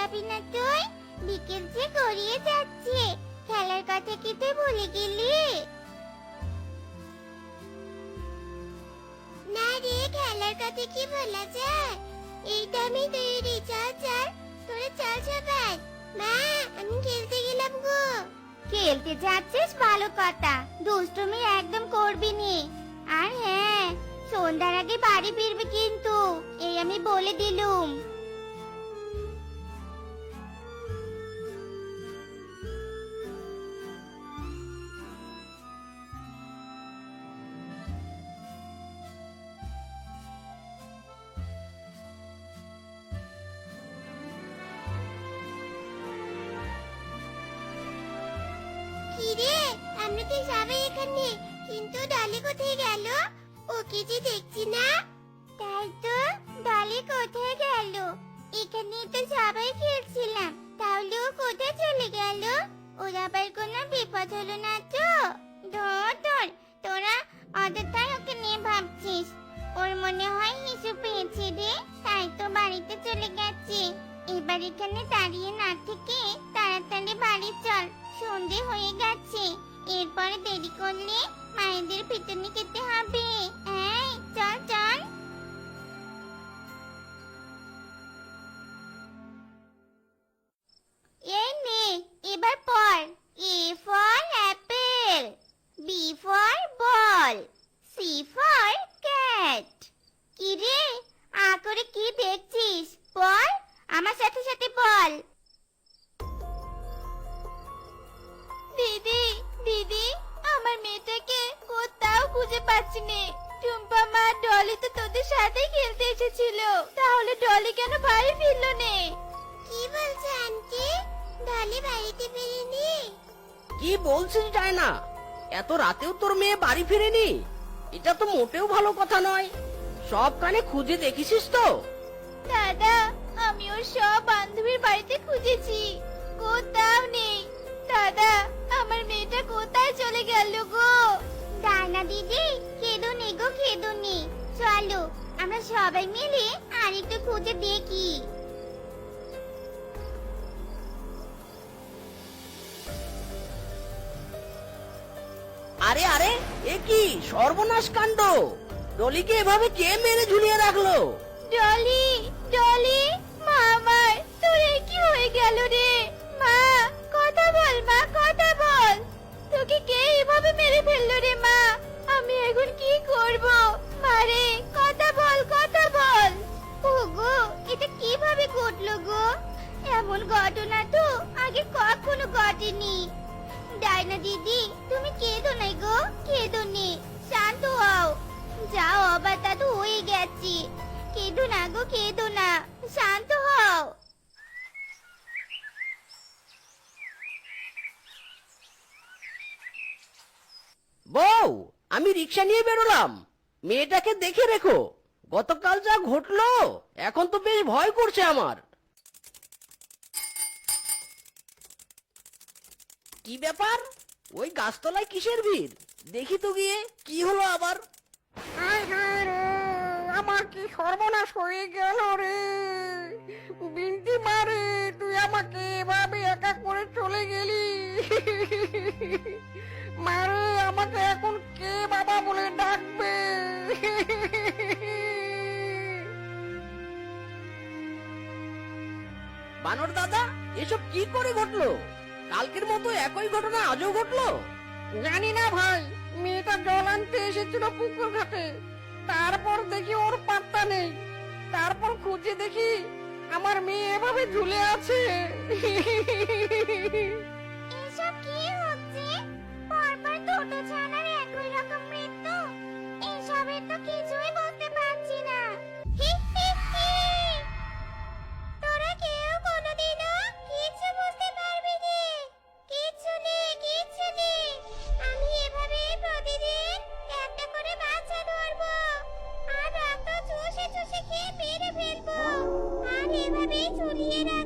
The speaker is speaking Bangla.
যাবি না তুই? বিকেল যে গড়িয়ে যাচ্ছে। খেলার কথা কি ভুলে গেলি? না রে, খেলার কথা কি ভোলা যায়? এই দামে তুই রিচার্জ আর তোরে চাল মা, আমি খেলতে গেলাম গো। খেলতে যাচ্ছিস? ভালো কথা। দুষ্টুমি একদম করবি নি। আর হ্যাঁ সন্ধ্যার আগে বাড়ি ফিরবি কিন্তু। এই আমি বলে দিলুম। কিরে আমরা তো সবাই এখানে। কিন্তু ডালি কোথায় গেল? ওকে যে দেখছি না। তাই তো ডালি কোথায় গেল? এখানে তো সবাই খেলছিলাম। তাহলে ও কোথায় চলে গেল? ওর আবার কোনো বিপদ হলো না তো? ধর ধর, তোরা অযথাই ওকে নিয়ে ভাবছিস। ওর মনে হয় হিসু পেয়েছে রে, তাই তো বাড়িতে চলে গেছে। এবার এখানে দাঁড়িয়ে না থেকে তাড়াতাড়ি বাড়ি চল। সন্ধে হয়ে গেছে। এরপরে দেরি করলে মায়েদের পিটুনি পাচ্ছি নে টুম্পা মা ডলি তো তোদের সাথেই খেলতে এসেছিল। তাহলে ডলি কেন বাড়ি ফিরলো নে? কি বলছো আন্টি? ডলি বাড়িতে ফিরেনি? কি বলছিস যায় না এত রাতেও তোর মেয়ে বাড়ি ফিরেনি? এটা তো মোটেও ভালো কথা নয়। সব কানে খুঁজে দেখেছিস তো? দাদা আমি ওর সব বান্ধবীর বাড়িতে খুঁজেছি। কোথাও নেই। দাদা আমার মেয়েটা কোথায় চলে গেল গো? ডানা দিদি? কেঁদো নে গো কেঁদো নে। চলো আমরা সবাই মিলে আর একটু খুঁজে দেখি। আরে আরে এ কি? সর্বনাশ কাণ্ড। ডলিকে এভাবে কে মেরে ঝুলিয়ে রাখল? ডলি ডলি মা আমার তোর কি হয়ে গেল রে? মা! এটা কীভাবে ঘটলো গো? এমন ঘটনা তো আগে কখনো ঘটেনি। ডাইনা দিদি, তুমি কেঁদো নাই গো, কেঁদো নি, শান্ত হও। যা অবা তা তো হয়ে গেছি। কেঁদো না গো, কেঁদো না, শান্ত হও। বউ, আমি রিক্সা নিয়ে বেরোলাম। মেয়েটাকে দেখে রেখো। গতকাল যা ঘটলো এখন তো বেশ ভয় করছে আমার। কি ব্যাপার? ওই গাছতলায় কিসের ভিড়? দেখি তো গিয়ে কি হলো আবার? হায় হায় রে আমার কি সর্বনাশ হয়ে গেল রে। বিনতি মারে তুই আমাকে এভাবে একা করে চলে গেলি। বানর দাদা এসব কি করে ঘটলো? কালকের মতো একই ঘটনা আজও ঘটলো? জানি না ভাই মেয়েটা জল আনতে এসেছিল পুকুর ঘাটে। তারপর দেখি ওর পাত্তা নেই। তারপর খুঁজে দেখি আমার মেয়ে এভাবে ঝুলে আছে। এসব কি হচ্ছে? পরপর দুটো ছানার একই রকম মৃত্যু। এসবের তো কিছুই বুঝতে পারছি না। আর রক্ত